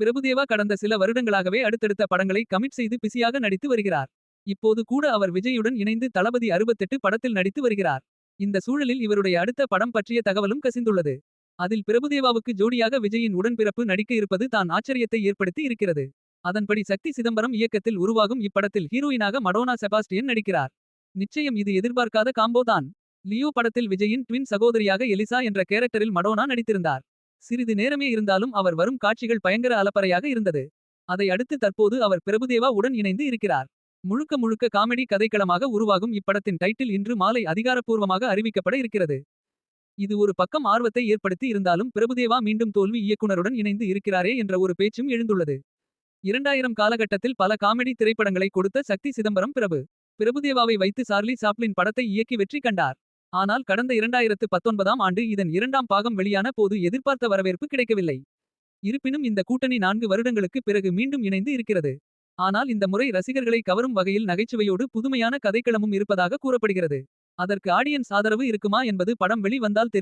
பிரபுதேவா கடந்த சில வருடங்களாகவே அடுத்தடுத்த படங்களை கமிட் செய்து பிஸியாக நடித்து வருகிறார். இப்போது கூட அவர் விஜயுடன் இணைந்து தளபதி 68 படத்தில் நடித்து வருகிறார். இந்த சூழலில் இவருடைய அடுத்த படம் பற்றிய தகவலும் கசிந்துள்ளது. அதில் பிரபுதேவாவுக்கு ஜோடியாக விஜயின் உடன்பிறப்பு நடிக்க இருப்பது தான் ஆச்சரியத்தை ஏற்படுத்தி இருக்கிறது. அதன்படி சக்தி சிதம்பரம் இயக்கத்தில் உருவாகும் இப்படத்தில் ஹீரோயினாக மடோனா செபாஸ்டியன் நடிக்கிறார். நிச்சயம் இது எதிர்பார்க்காத காம்போ தான். லியோ படத்தில் விஜயின் ட்வின் சகோதரியாக எலிசா என்ற கேரக்டரில் மடோனா நடித்திருந்தார். சிறிது நேரமே இருந்தாலும் அவர் வரும் காட்சிகள் பயங்கர அலப்பறையாக இருந்தது. அதை அடுத்து தற்போது அவர் பிரபுதேவா உடன் இணைந்து இருக்கிறார். முழுக்க முழுக்க காமெடி கதைக்களமாக உருவாகும் இப்படத்தின் டைட்டில் இன்று மாலை அதிகாரப்பூர்வமாக அறிவிக்கப்பட இருக்கிறது. இது ஒரு பக்கம் ஆர்வத்தை ஏற்படுத்தி இருந்தாலும் பிரபுதேவா மீண்டும் தோல்வி இயக்குனருடன் இணைந்து இருக்கிறாரே என்ற ஒரு பேச்சும் எழுந்துள்ளது. 2000 காலகட்டத்தில் பல காமெடி திரைப்படங்களை கொடுத்த சக்தி சிதம்பரம் பிரபு. பிரபுதேவாவை வைத்து சார்லி சாப்ளின் படத்தை இயக்கி வெற்றி கண்டார். ஆனால் கடந்த 2019ஆம் ஆண்டு இதன் இரண்டாம் பாகம் வெளியான போது எதிர்பார்த்த வரவேற்பு கிடைக்கவில்லை. இருப்பினும் இந்த கூட்டணி நான்கு வருடங்களுக்கு பிறகு மீண்டும் இணைந்து இருக்கிறது. ஆனால் இந்த முறை ரசிகர்களை கவரும் வகையில் நகைச்சுவையோடு புதுமையான கதைக்களமும் இருப்பதாக கூறப்படுகிறது. அதற்கு ஆடியன்ஸ் ஆதரவு இருக்குமா என்பது படம் வெளி வந்தால்